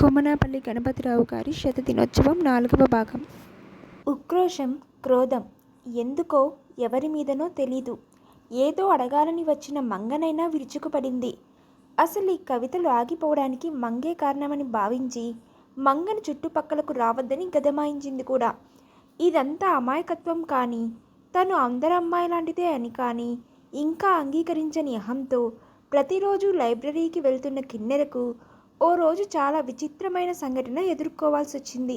కొమనాపల్లి గణపతిరావు గారి శతదినోత్సవం నాలుగవ భాగం. ఉక్రోషం క్రోధం ఎందుకో ఎవరి మీదనో తెలీదు. ఏదో అడగాలని వచ్చిన మంగనైనా విరుచుకుపడింది. అసలు ఈ కవితలు ఆగిపోవడానికి మంగే కారణమని భావించి మంగను చుట్టుపక్కలకు రావద్దని గదమాయించింది కూడా. ఇదంతా అమాయకత్వం కానీ తను అందరమ్మాయి లాంటిదే అని కానీ ఇంకా అంగీకరించని అహంతో ప్రతిరోజు లైబ్రరీకి వెళ్తున్న కిన్నెరకు ఓ రోజు చాలా విచిత్రమైన సంఘటన ఎదుర్కోవాల్సి వచ్చింది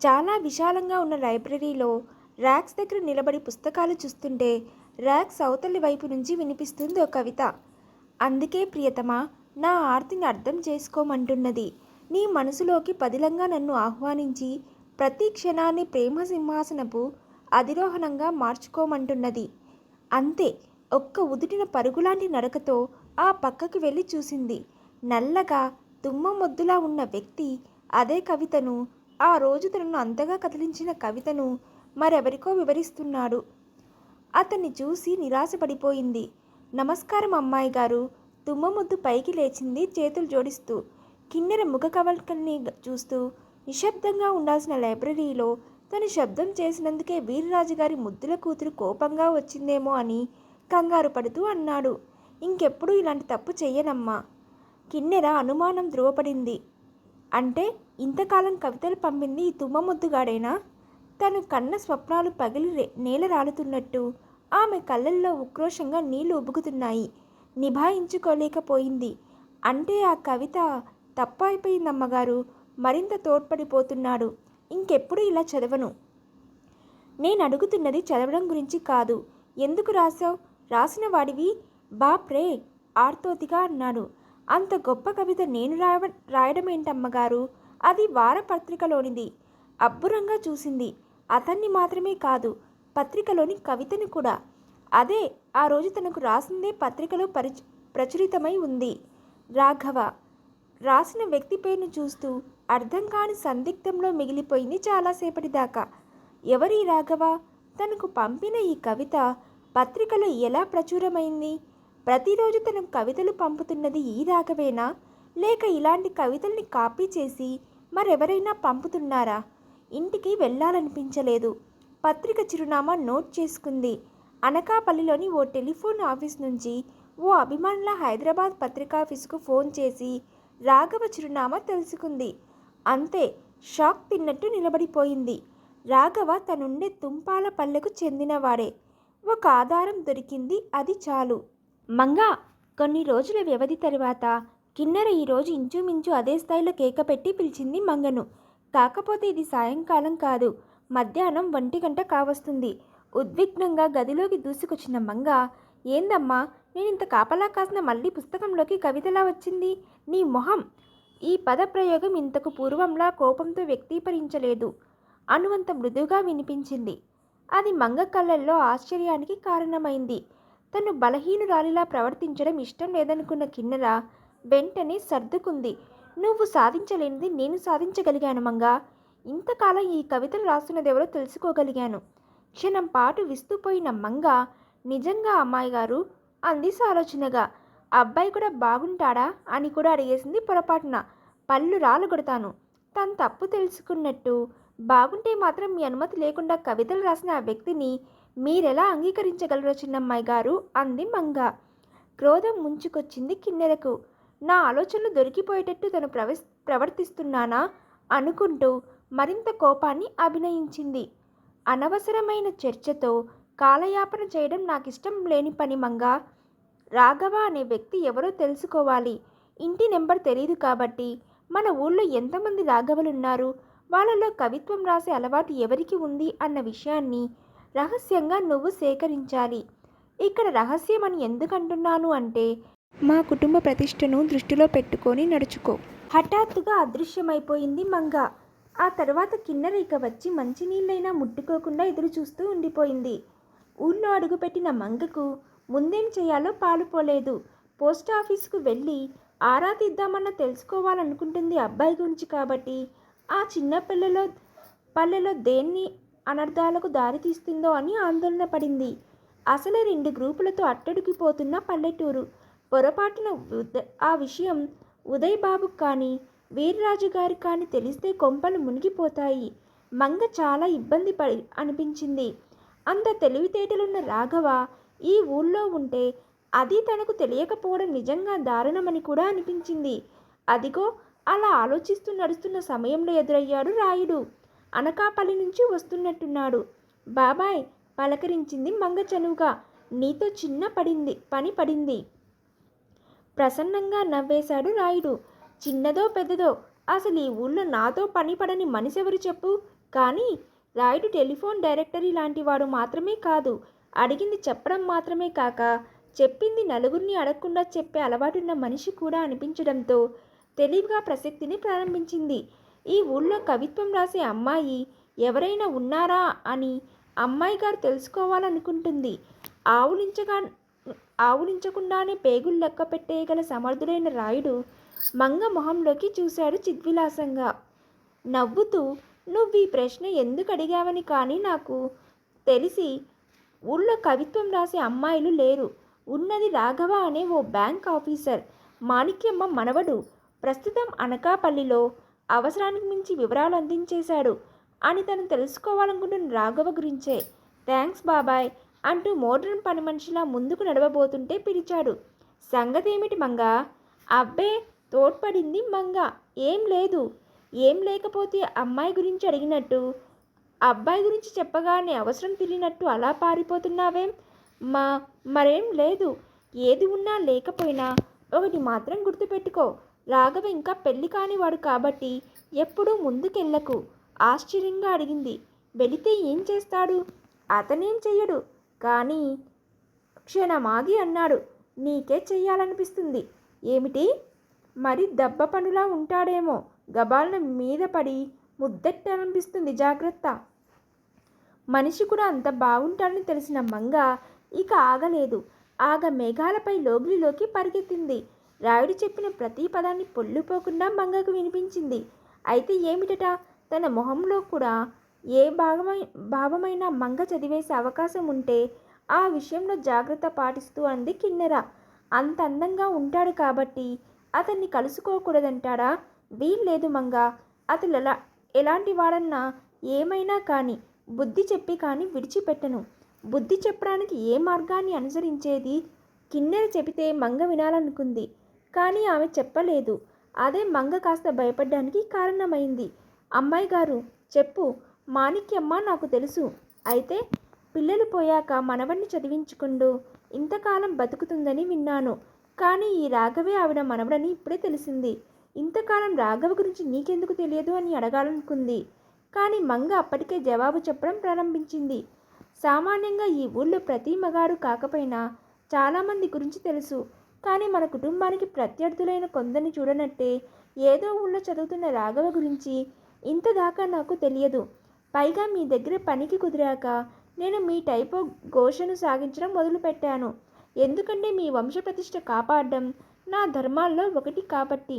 చాలా విశాలంగా ఉన్న లైబ్రరీలో ర్యాక్స్ దగ్గర నిలబడి పుస్తకాలు చూస్తుంటే ర్యాక్స్ అవతలి వైపు నుంచి వినిపిస్తుంది ఒక కవిత. అందుకే ప్రియతమా నా ఆర్తిని అర్థం చేసుకోమంటున్నది. నీ మనసులోకి పదిలంగా నన్ను ఆహ్వానించి ప్రతి క్షణాన్ని ప్రేమ సింహాసనపు అధిరోహణంగా మార్చుకోమంటున్నది. అంతే ఒక్క ఉదుటిన పరుగులాంటి నడకతో ఆ పక్కకి వెళ్ళి చూసింది. నల్లగా తుమ్మ మొద్దులా ఉన్న వ్యక్తి అదే కవితను ఆ రోజు తనను అంతగా కదిలించిన కవితను మరెవరికో వివరిస్తున్నాడు. అతన్ని చూసి నిరాశపడిపోయింది. నమస్కారం అమ్మాయి గారు. తుమ్మముద్దు పైకి లేచింది చేతులు జోడిస్తూ. కిన్నెర ముఖ కవల్కల్ని చూస్తూ నిశ్శబ్దంగా ఉండాల్సిన లైబ్రరీలో తను శబ్దం చేసినందుకే వీరరాజు గారి ముద్దుల కూతురు కోపంగా వచ్చిందేమో అని కంగారు పడుతూ అన్నాడు. ఇంకెప్పుడు ఇలాంటి తప్పు చెయ్యనమ్మా. కిన్నెర అనుమానం ధృవపడింది అంటే ఇంతకాలం కవితలు పంపింది ఈ తుమ్మముద్దుగాడేనా? తను కన్న స్వప్నాలు పగిలి నేల రాలుతున్నట్టు ఆమె కళ్ళల్లో ఉక్రోషంగా నీళ్ళు ఉబుకుతున్నాయి. నిభాయించుకోలేకపోయింది. అంటే ఆ కవిత తప్పు అయిపోయింది అమ్మగారు మరింత తోడ్పడిపోతున్నాడు. ఇంకెప్పుడు ఇలా చదవను? నేను అడుగుతున్నది చదవడం గురించి కాదు. ఎందుకు రాసావు రాసిన వాడివి? బాప్రే ఆర్తోతిగా అన్నాడు. అంత గొప్ప కవిత నేను రాయ రాయడం ఏంటమ్మగారు అది వారపత్రికలోనిది. అబ్బురంగా చూసింది. అతన్ని మాత్రమే కాదు పత్రికలోని కవితను కూడా. అదే ఆ రోజు తనకు రాసిందే పత్రికలో పరిచ ప్రచురితమై ఉంది. రాఘవ రాసిన వ్యక్తి పేరును చూస్తూ అర్థం కాని సందిగ్ధంలో మిగిలిపోయింది చాలాసేపటి దాకా. ఎవరి రాఘవ? తనకు పంపిన ఈ కవిత పత్రికలో ఎలా ప్రచురమైంది? ప్రతిరోజు తను కవితలు పంపుతున్నది ఈ రాఘవేనా? లేక ఇలాంటి కవితల్ని కాపీ చేసి మరెవరైనా పంపుతున్నారా? ఇంటికి వెళ్ళాలనిపించలేదు. పత్రిక చిరునామా నోట్ చేసుకుంది. అనకాపల్లిలోని ఓ టెలిఫోన్ ఆఫీస్ నుంచి ఓ అభిమానుల హైదరాబాద్ పత్రికాఫీసుకు ఫోన్ చేసి రాఘవ చిరునామా తెలుసుకుంది. అంతే షాక్ తిన్నట్టు నిలబడిపోయింది. రాఘవ తనుండే తుంపాల పల్లెకు చెందినవాడే. ఒక ఆధారం దొరికింది అది చాలు. మంగా కొన్ని రోజుల వ్యవధి తరువాత కిన్నెర ఈరోజు ఇంచుమించు అదే స్థాయిలో కేక పెట్టి పిలిచింది మంగను. కాకపోతే ఇది సాయంకాలం కాదు. మధ్యాహ్నం ఒంటి గంట కావస్తుంది. ఉద్విగ్నంగా గదిలోకి దూసుకొచ్చిన మంగ ఏందమ్మా నేను ఇంత కాపలా కాసిన మళ్ళీ పుస్తకంలోకి కవితలా వచ్చింది? నీ మొహం. ఈ పదప్రయోగం ఇంతకు పూర్వంలా కోపంతో వ్యక్తీకరించలేదు. అనువంత మృదువుగా వినిపించింది. అది మంగ కళ్ళల్లో ఆశ్చర్యానికి కారణమైంది. తను బలహీనురాలిలా ప్రవర్తించడం ఇష్టం లేదనుకున్న కిన్నెర వెంటనే సర్దుకుంది. నువ్వు సాధించలేనిది నేను సాధించగలిగాను మంగా. ఇంతకాలం ఈ కవితలు రాస్తున్నదెవరో తెలుసుకోగలిగాను. క్షణం పాటు విస్తుపోయిన మంగ నిజంగా అమ్మాయి గారు అంది సాలోచనగా. అబ్బాయి కూడా బాగుంటాడా అని కూడా అడిగేసింది పొరపాటున. పళ్ళు రాలగొడతాను తను తప్పు తెలుసుకున్నట్టు. బాగుంటే మాత్రం మీ అనుమతి లేకుండా కవితలు రాసిన ఆ వ్యక్తిని మీరెలా అంగీకరించగలరో చిన్నమ్మాయి గారు అంది మంగ. క్రోధం ముంచుకొచ్చింది కిన్నెరకు. నా ఆలోచనలు దొరికిపోయేటట్టు తను ప్రవ ప్రవర్తిస్తున్నానా? అనుకుంటూ మరింత కోపాన్ని అభినయించింది. అనవసరమైన చర్చతో కాలయాపన చేయడం నాకు ఇష్టం లేని పని మంగ. రాఘవ అనే వ్యక్తి ఎవరో తెలుసుకోవాలి. ఇంటి నెంబర్ తెలియదు కాబట్టి మన ఊళ్ళో ఎంతమంది రాఘవలున్నారు? వాళ్ళలో కవిత్వం రాసే అలవాటు ఎవరికి ఉంది? అన్న విషయాన్ని రహస్యంగా నువ్వు సేకరించాలి. ఇక్కడ రహస్యం అని ఎందుకంటున్నాను అంటే మా కుటుంబ ప్రతిష్టను దృష్టిలో పెట్టుకొని నడుచుకో. హఠాత్తుగా అదృశ్యమైపోయింది మంగ. ఆ తర్వాత కిన్నెర ఇక వచ్చి మంచినీళ్ళైనా ముట్టుకోకుండా ఎదురు చూస్తూ ఉండిపోయింది. ఊళ్ళో అడుగుపెట్టిన మంగకు ముందేం చేయాలో పాలుపోలేదు పోస్ట్ ఆఫీస్కు వెళ్ళి ఆరా తీద్దామన్న తెలుసుకోవాలనుకుంటుంది అబ్బాయి గురించి కాబట్టి ఆ చిన్న పిల్లలో పల్లెలో దేన్ని అనర్థాలకు దారితీస్తుందో అని ఆందోళన పడింది. అసలే రెండు గ్రూపులతో అట్టడుగిపోతున్న పల్లెటూరు. పొరపాటున ఉద్ద- ఆ విషయం ఉదయ్ బాబుకు కానీ వీర్రాజు గారికి కానీ తెలిస్తే కొంపలు మునిగిపోతాయి. మంగ చాలా ఇబ్బంది పడి అనిపించింది. అంత తెలివితేటలున్న రాఘవ ఈ ఊళ్ళో ఉంటే అది తనకు తెలియకపోవడం నిజంగా దారుణమని కూడా అనిపించింది. అదిగో అలా ఆలోచిస్తూ నడుస్తున్న సమయంలో ఎదురయ్యాడు రాయుడు. అనకాపల్లి నుంచి వస్తున్నట్టున్నాడు. బాబాయ్ పలకరించింది మంగ చనువుగా. నీతో చిన్న పడింది పని పడింది. ప్రసన్నంగా నవ్వేశాడు రాయుడు. చిన్నదో పెద్దదో అసలు ఈ ఊళ్ళో నాతో పని పడని మనిషి ఎవరు చెప్పు. కానీ రాయుడు టెలిఫోన్ డైరెక్టరీ లాంటి వాడు మాత్రమే కాదు. అడిగింది చెప్పడం మాత్రమే కాక చెప్పింది నలుగురిని అడగకుండా చెప్పే అలవాటున్న మనిషి కూడా అనిపించడంతో తెలివిగా ప్రసక్తిని ప్రారంభించింది. ఈ ఊళ్ళో కవిత్వం రాసే అమ్మాయి ఎవరైనా ఉన్నారా అని అమ్మాయి గారు తెలుసుకోవాలనుకుంటుంది. ఆవులించగా ఆవులించకుండానే పేగులు లెక్క పెట్టేయగల సమర్థుడైన రాయుడు మంగ మొహంలోకి చూశాడు చిద్విలాసంగా. నవ్వుతూ నువ్వు ఈ ప్రశ్న ఎందుకు అడిగావని కానీ నాకు తెలిసి ఊళ్ళో కవిత్వం రాసే అమ్మాయిలు లేరు. ఉన్నది రాఘవ అనే ఓ బ్యాంక్ ఆఫీసర్. మాణిక్యమ్మ మనవడు. ప్రస్తుతం అనకాపల్లిలో అవసరానికి మించి వివరాలు అందించేశాడు. అని తను తెలుసుకోవాలనుకుంటున్న రాఘవ గురించే. థ్యాంక్స్ బాబాయ్ అంటూ మోడ్రన్ పని మనిషిలా ముందుకు నడవబోతుంటే పిలిచాడు. సంగతి ఏమిటి మంగ? అబ్బే తోడ్పడింది మంగ. ఏం లేదు. ఏం లేకపోతే అమ్మాయి గురించి అడిగినట్టు అబ్బాయి గురించి చెప్పగానే అవసరం తిరిగినట్టు అలా పారిపోతున్నావేం? మా మరేం లేదు. ఏది ఉన్నా లేకపోయినా ఒకటి మాత్రం గుర్తుపెట్టుకో. రాఘవ ఇంకా పెళ్ళి కానివాడు కాబట్టి ఎప్పుడూ ముందుకెళ్ళకు. ఆశ్చర్యంగా అడిగింది. వెళితే ఏం చేస్తాడు? అతనేం చెయ్యడు. కానీ క్షణమాగి అన్నాడు. నీకే చెయ్యాలనిపిస్తుంది. ఏమిటి? మరి దెబ్బ పనులా ఉంటాడేమో. గబాలను మీద పడి ముద్దెట్టనిపిస్తుంది జాగ్రత్త. మనిషి కూడా అంత బాగుంటాడని తెలిసిన మంగ ఇక ఆగలేదు. ఆగ మేఘాలపై లోగిలిలోకి పరిగెత్తింది. రాయుడు చెప్పిన ప్రతి పదాన్ని పొల్లిపోకుండా మంగకు వినిపించింది. అయితే ఏమిటట? తన మొహంలో కూడా ఏ భాగమై భావమైన మంగ చదివేసే అవకాశం ఉంటే ఆ విషయంలో జాగ్రత్త పాటిస్తూ అంది కిన్నెర. అంత అందంగా ఉంటాడు కాబట్టి అతన్ని కలుసుకోకూడదంటాడా? వీల్లేదు మంగ. అతను ఎలా ఎలాంటి వాడన్నా ఏమైనా కానీ బుద్ధి చెప్పి కానీ విడిచిపెట్టను. బుద్ధి చెప్పడానికి ఏ మార్గాన్ని అనుసరించేది? కిన్నెర చెబితే మంగ వినాలనుకుంది. కానీ ఆమె చెప్పలేదు. అదే మంగ కాస్త భయపడ్డానికి కారణమైంది. అమ్మాయి గారు చెప్పు మాణిక్యమ్మ నాకు తెలుసు. అయితే పిల్లలు పోయాక మనవడిని చదివించుకుండు. ఇంతకాలం బతుకుతుందని విన్నాను. కానీ ఈ రాఘవే ఆవిడ మనవడని ఇప్పుడే తెలిసింది. ఇంతకాలం రాఘవ గురించి నీకెందుకు తెలియదు అని అడగాలనుకుంది. కానీ మంగ అప్పటికే జవాబు చెప్పడం ప్రారంభించింది. సామాన్యంగా ఈ ఊళ్ళో ప్రతి మగాడు కాకపోయినా చాలామంది గురించి తెలుసు. కానీ మన కుటుంబానికి ప్రత్యర్థులైన కొందరిని చూడనట్టే ఏదో ఊళ్ళో చదువుతున్న రాఘవ గురించి ఇంత దాకా నాకు తెలియదు. పైగా మీ దగ్గర పనికి కుదిరాక నేను మీ టైపో ఘోషను సాగించడం మొదలుపెట్టాను. ఎందుకంటే మీ వంశప్రతిష్ఠ కాపాడడం నా ధర్మాల్లో ఒకటి కాబట్టి.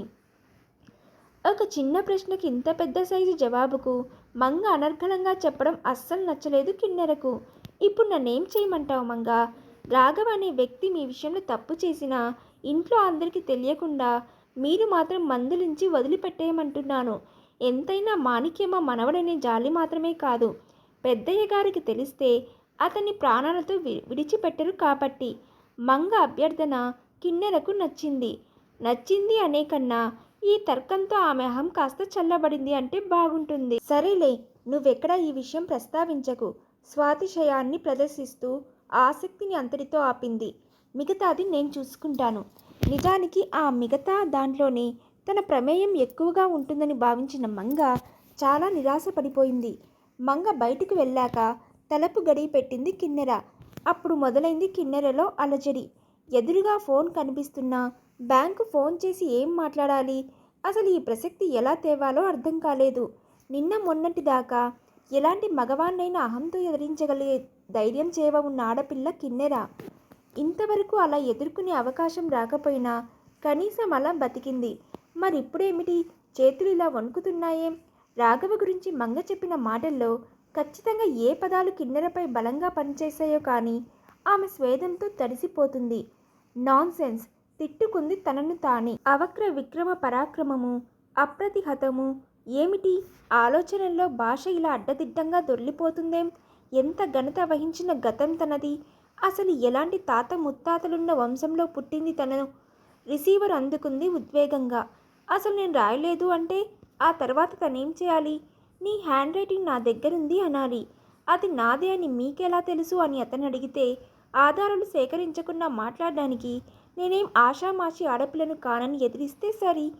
ఒక చిన్న ప్రశ్నకి ఇంత పెద్ద సైజు జవాబుకు మంగ అనర్గళంగా చెప్పడం అస్సలు నచ్చలేదు కిన్నెరకు. ఇప్పుడు నన్నేం చేయమంటావు మంగ? రాఘవ్ అనే వ్యక్తి మీ విషయంలో తప్పు చేసినా ఇంట్లో అందరికీ తెలియకుండా మీరు మాత్రం మందులించి వదిలిపెట్టేయమంటున్నాను. ఎంతైనా మాణిక్యమ్మ మనవడనే జాలి మాత్రమే కాదు. పెద్దయ్య గారికి తెలిస్తే అతన్ని ప్రాణాలతో వి విడిచిపెట్టరు కాబట్టి మంగ అభ్యర్థన కిన్నెరకు నచ్చింది. నచ్చింది అనే కన్నా ఈ తర్కంతో ఆమె అహం కాస్త చల్లబడింది అంటే బాగుంటుంది. సరేలే నువ్వెక్కడ ఈ విషయం ప్రస్తావించకు. స్వాతిశయాన్ని ప్రదర్శిస్తూ ఆసక్తిని అంతటితో ఆపింది. మిగతాది నేను చూసుకుంటాను. నిజానికి ఆ మిగతా దాంట్లోనే తన ప్రమేయం ఎక్కువగా ఉంటుందని భావించిన మంగ చాలా నిరాశపడిపోయింది. మంగ బయటికి వెళ్ళాక తలపు గడియ పెట్టింది కిన్నెర. అప్పుడు మొదలైంది కిన్నెరలో అలజడి. ఎదురుగా ఫోన్ కనిపిస్తున్నా బ్యాంకు ఫోన్ చేసి ఏం మాట్లాడాలి? అసలు ఈ ప్రసక్తి ఎలా తేవాలో అర్థం కాలేదు. నిన్న మొన్నటి దాకా ఎలాంటి మగవాణ్ణైనా అహంతో ఎదిరించగలిగే ధైర్యం చేవ ఉన్న ఆడపిల్ల కిన్నెర. ఇంతవరకు అలా ఎదుర్కొనే అవకాశం రాకపోయినా కనీసం అలా బతికింది. మరిప్పుడేమిటి? చేతులు ఇలా వణుకుతున్నాయేం? రాఘవ గురించి మంగ చెప్పిన మాటల్లో ఖచ్చితంగా ఏ పదాలు కిన్నెరపై బలంగా పనిచేశాయో కానీ ఆమె స్వేదంతో తడిసిపోతుంది. నాన్ సెన్స్ తిట్టుకుంది తనను తానే. అవక్ర విక్రమ పరాక్రమము అప్రతిహతము ఏమిటి? ఆలోచనల్లో భాష ఇలా అడ్డదిడ్డంగా దొర్లిపోతుందేం? ఎంత ఘనత వహించిన గతం తనది. అసలు ఎలాంటి తాత ముత్తాతలున్న వంశంలో పుట్టింది తనను? రిసీవర్ అందుకుంది ఉద్వేగంగా. అసలు నేను రాయలేదు అంటే ఆ తర్వాత తనేం చేయాలి? నీ హ్యాండ్ రైటింగ్ నా దగ్గరుంది అనాలి. అది నాదే అని మీకెలా తెలుసు అని అతను అడిగితే ఆధారాలు సేకరించకుండా మాట్లాడడానికి నేనేం ఆషామాషి ఆడపిల్లను కానని ఎదిరిస్తే సరి?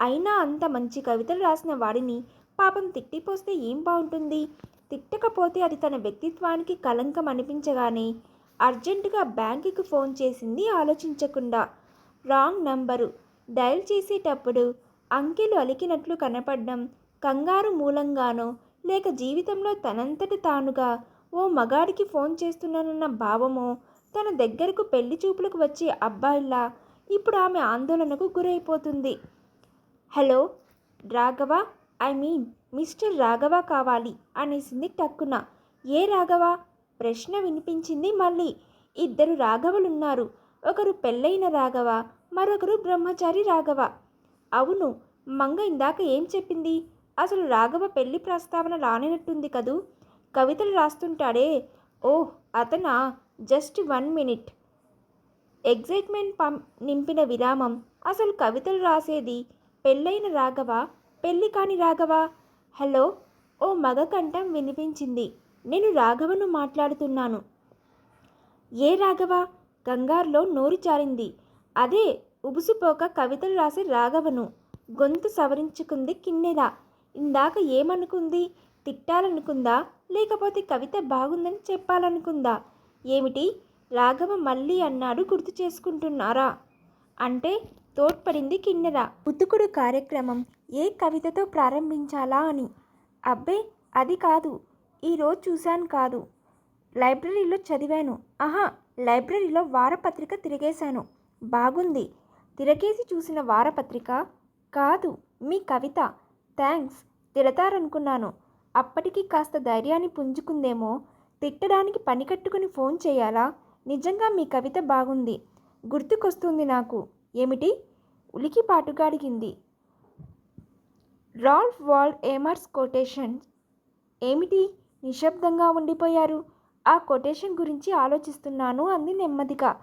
అయినా అంత మంచి కవితలు రాసిన వాడిని పాపం తిట్టిపోస్తే ఏం బాగుంటుంది తిట్టకపోతే అది తన వ్యక్తిత్వానికి కలంకం అనిపించగానే అర్జెంటుగా బ్యాంకుకి ఫోన్ చేసింది ఆలోచించకుండా. Wrong number. డయల్ చేసేటప్పుడు అంకెలు అలికినట్లు కనపడడం కంగారు మూలంగానో లేక జీవితంలో తనంతట తానుగా ఓ మగాడికి ఫోన్ చేస్తున్నానన్న భావమో తన దగ్గరకు పెళ్ళి చూపులకు వచ్చే అబ్బాయిలా ఇప్పుడు ఆమె ఆందోళనకు గురైపోతుంది. Hello Raghava I mean mister Raghava కావాలి అనేసింది టక్కున. ఏ రాఘవ? ప్రశ్న వినిపించింది మళ్ళీ. ఇద్దరు రాఘవలున్నారు. ఒకరు పెళ్ళైన రాఘవ మరొకరు బ్రహ్మచారి రాఘవ. అవును మంగ ఇందాక ఏం చెప్పింది? అసలు రాఘవ పెళ్ళి ప్రస్తావన రానినట్టుంది కదూ? కవితలు రాస్తుంటాడే. Oh అతనా? Just one minute. Excitement పం నింపిన విరామం. అసలు కవితలు రాసేది పెళ్ళైన రాఘవ పెళ్ళి కాని రాఘవ? హలో ఓ మగ కంఠం వినిపించింది. నేను రాఘవను మాట్లాడుతున్నాను. ఏ రాఘవ? కంగారులో నోరు జారింది. అదే ఉబుసుపోక కవితలు రాసే రాఘవను. గొంతు సవరించుకుంది కిన్నెల. ఇందాక ఏమనుకుంది? తిట్టాలనుకుందా? లేకపోతే కవిత బాగుందని చెప్పాలనుకుందా? ఏమిటి? రాఘవ మళ్ళీ అన్నాడు గుర్తు చేసుకుంటున్నారా? అంటే తోడ్పడింది కిన్నెర ఉతుకుడు కార్యక్రమం. ఏ కవితతో ప్రారంభించాలా అని. అబ్బే అది కాదు. ఈరోజు చూశాను కాదు. లైబ్రరీలో చదివాను. ఆహా లైబ్రరీలో వారపత్రిక తిరిగేశాను. బాగుంది. తిరగేసి చూసిన వారపత్రిక? కాదు మీ కవిత. థ్యాంక్స్ తిడతారనుకున్నాను. అప్పటికి కాస్త ధైర్యాన్ని పుంజుకుందేమో? తిట్టడానికి పని కట్టుకుని ఫోన్ చేయాలా? నిజంగా మీ కవిత బాగుంది. గుర్తుకొస్తుంది నాకు. ఏమిటి? ఉలికిపాటుగా అడిగింది. రాల్ఫ్ వాల్డ్ ఏమర్స్ కొటేషన్ ఏమిటి? నిశ్శబ్దంగా ఉండిపోయారు. ఆ కొటేషన్ గురించి ఆలోచిస్తున్నాను అంది నెమ్మదిగా.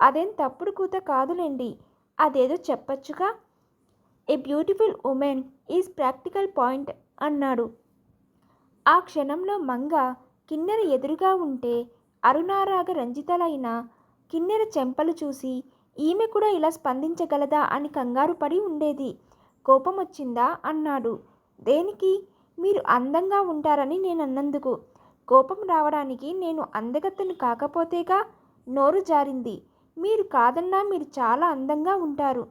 అదేం తప్పుడు కూత కాదులేండి. అదేదో చెప్పచ్చుగా? A beautiful women is practical point అన్నాడు. ఆ క్షణంలో మంగ కిన్నెర ఎదురుగా ఉంటే అరుణారాగ రంజితలైన కిన్నెర చెంపలు చూసి ఈమె కూడా ఇలా స్పందించగలదా అని కంగారు పడి ఉండేది. కోపం వచ్చిందా అన్నాడు. దేనికి? మీరు అందంగా ఉంటారని నేను అన్నందుకు కోపం రావడానికి నేను అందగత్తను కాకపోతేగా నోరు జారింది. మీరు కాదన్నా మీరు చాలా అందంగా ఉంటారు.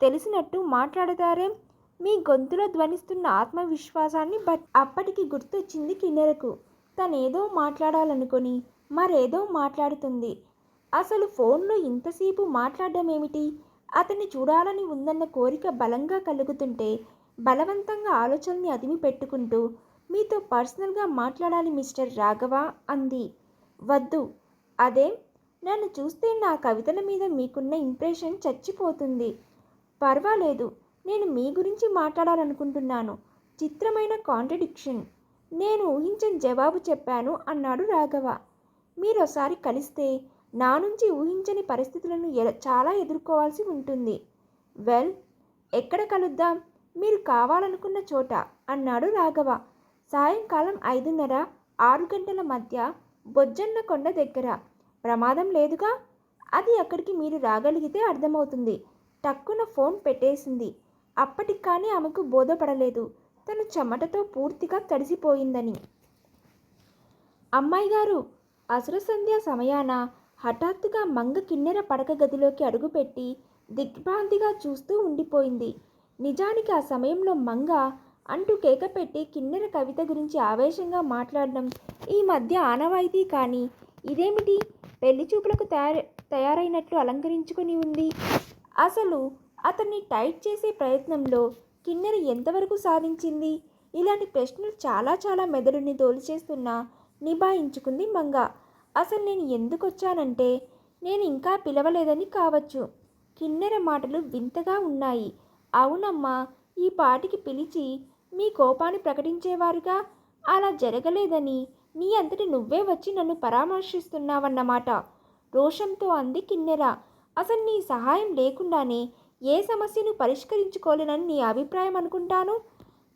తెలిసినట్టు మాట్లాడతారేం. మీ గొంతులో ధ్వనిస్తున్న ఆత్మవిశ్వాసాన్ని బట్ అప్పటికి గుర్తొచ్చింది కిన్నెరకు. తనేదో మాట్లాడాలనుకొని మరేదో మాట్లాడుతుంది. అసలు ఫోన్లో ఇంతసేపు మాట్లాడడం ఏమిటి అతన్ని చూడాలని ఉందన్న కోరిక బలంగా కలుగుతుంటే బలవంతంగా ఆలోచనని అదిమి పెట్టుకుంటూ మీతో పర్సనల్గా మాట్లాడాలి మిస్టర్ రాఘవ అంది. వద్దు. అదేం నన్ను చూస్తే నా కవితల మీద మీకున్న ఇంప్రెషన్ చచ్చిపోతుంది. పర్వాలేదు. నేను మీ గురించి మాట్లాడాలనుకుంటున్నాను. చిత్రమైన కాంట్రడిక్షన్. నేను ఊహించని జవాబు చెప్పాను అన్నాడు రాఘవ. మీరోసారి కలిస్తే నా నుంచి ఊహించని పరిస్థితులను చాలా ఎదుర్కోవాల్సి ఉంటుంది. వెల్ ఎక్కడ కలుద్దాం? మీరు కావాలనుకున్న చోట అన్నాడు రాఘవ. సాయంకాలం ఐదున్నర ఆరు గంటల మధ్య బొజ్జన్న కొండ దగ్గర. ప్రమాదం లేదుగా? అది అక్కడికి మీరు రాగలిగితే అర్థమవుతుంది. టక్కున ఫోన్ పెట్టేసింది. అప్పటికి కానీ ఆమెకు బోధపడలేదు. తను చెమటతో పూర్తిగా తడిసిపోయిందని. అమ్మాయి గారు అసుర సంధ్య సమయాన? హఠాత్తుగా మంగ కిన్నెర పడక గదిలోకి అడుగుపెట్టి దిగ్భ్రాంతిగా చూస్తూ ఉండిపోయింది. నిజానికి ఆ సమయంలో మంగ అంటూ కేక పెట్టి కిన్నెర కవిత గురించి ఆవేశంగా మాట్లాడడం ఈ మధ్య ఆనవాయితీ కానీ ఇదేమిటి? పెళ్ళి చూపులకు తయారు తయారైనట్లు అలంకరించుకొని ఉంది. అసలు అతన్ని టైట్ చేసే ప్రయత్నంలో కిన్నెర ఎంతవరకు సాధించింది? ఇలాంటి ప్రశ్నలు చాలా చాలా మెదడుని తోలిచేస్తున్నా నిభాయించుకుంది మంగ. అసలు నేను ఎందుకు వచ్చానంటే నేను ఇంకా పిలవలేదని కావచ్చు. కిన్నెర మాటలు వింతగా ఉన్నాయి. అవునమ్మా ఈ పాటికి పిలిచి మీ కోపాన్ని ప్రకటించేవారుగా? అలా జరగలేదని నీ అంతటి నువ్వే వచ్చి నన్ను పరామర్శిస్తున్నావన్నమాట. రోషంతో అంది కిన్నెర. అసలు నీ సహాయం లేకుండానే ఏ సమస్యను పరిష్కరించుకోలేనని నీ అభిప్రాయం అనుకుంటాను?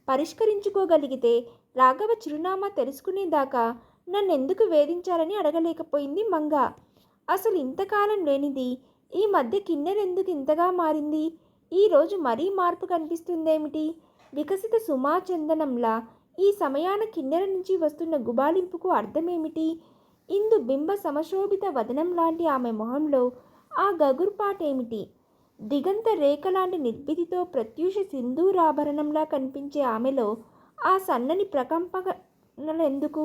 పరిష్కరించుకోగలిగితే రాఘవ చిరునామా తెలుసుకునేదాకా నన్నెందుకు వేధించాలని అడగలేకపోయింది మంగ. అసలు ఇంతకాలం లేనిది ఈ మధ్య కిన్నెరెందుకు ఇంతగా మారింది? ఈరోజు మరీ మార్పు కనిపిస్తుందేమిటి? వికసిత సుమాచందనంలా ఈ సమయాన కిన్నెర నుంచి వస్తున్న గుబాళింపుకు అర్థమేమిటి? ఇందు బింబ సమశోభిత వదనం లాంటి ఆమె మొహంలో ఆ గగుర్పాటేమిటి దిగంత రేఖ లాంటి నిర్భితితో ప్రత్యూష సింధూరాభరణంలా కనిపించే ఆమెలో ఆ సన్నని ప్రకంపనలెందుకు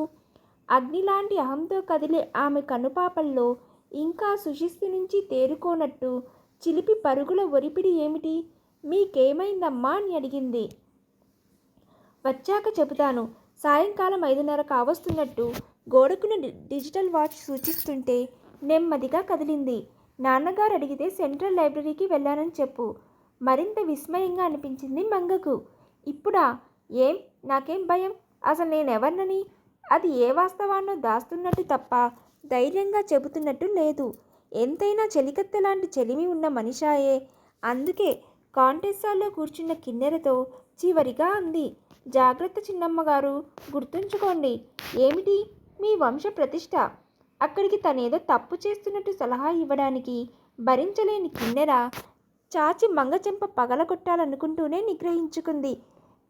అగ్నిలాంటి అహంతో కదిలే ఆమె కనుపాపల్లో ఇంకా సుశిస్తు నుంచి తేరుకోనట్టు చిలిపి పరుగుల ఒరిపిడి ఏమిటి? మీకేమైందమ్మా అని అడిగింది. వచ్చాక చెబుతాను. సాయంకాలం ఐదున్నర కావస్తున్నట్టు గోడకున్న డిజిటల్ వాచ్ సూచిస్తుంటే నెమ్మదిగా కదిలింది. నాన్నగారు అడిగితే సెంట్రల్ లైబ్రరీకి వెళ్ళానని చెప్పు. మరింత విస్మయంగా అనిపించింది మంగకు. ఇప్పుడా? ఏం? నాకేం భయం? అసలు నేనెవర్నని? అది ఏ వాస్తవాన్నో దాస్తున్నట్టు తప్ప ధైర్యంగా చెబుతున్నట్టు లేదు. ఎంతైనా చెలికత్తె లాంటి చెలిమి ఉన్న మనిషాయే. అందుకే కాంటెస్సాల్లో కూర్చున్న కిన్నెరతో చివరిగా అంది. జాగ్రత్త చిన్నమ్మగారు గుర్తుంచుకోండి ఏమిటి? మీ వంశ ప్రతిష్ట. అక్కడికి తనేదో తప్పు చేస్తున్నట్టు సలహా ఇవ్వడానికి భరించలేని కిన్నెర చాచి మంగచెంప పగలగొట్టాలనుకుంటూనే నిగ్రహించుకుంది.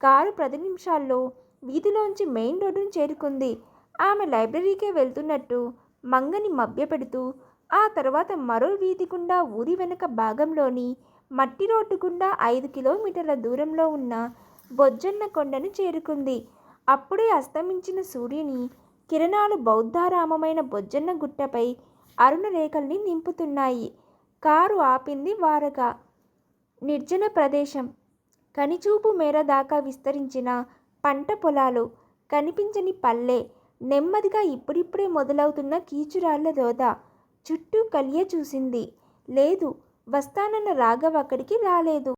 కారు పది నిమిషాల్లో వీధిలోంచి మెయిన్ రోడ్డును చేరుకుంది. ఆమె లైబ్రరీకే వెళ్తున్నట్టు మంగని మభ్యపెడుతూ ఆ తర్వాత మరో వీధి గుండా ఊరి వెనుక భాగంలోని మట్టి రోడ్డు గుండా ఐదు కిలోమీటర్ల దూరంలో ఉన్న బొజ్జన్న కొండను చేరుకుంది. అప్పుడే అస్తమించిన సూర్యుని కిరణాలు బౌద్ధారామమైన బొజ్జన్న గుట్టపై అరుణ రేఖల్ని నింపుతున్నాయి. కారు ఆపింది వారగా. నిర్జన ప్రదేశం. కనిచూపు మేర దాకా విస్తరించిన పంట పొలాలు కనిపించని పల్లె నెమ్మదిగా ఇప్పుడిప్పుడే మొదలవుతున్న కీచురాళ్ళ రోద చుట్టూ కలియ చూసింది. లేదు వస్తానన్న రాఘవ్ అక్కడికి రాలేదు.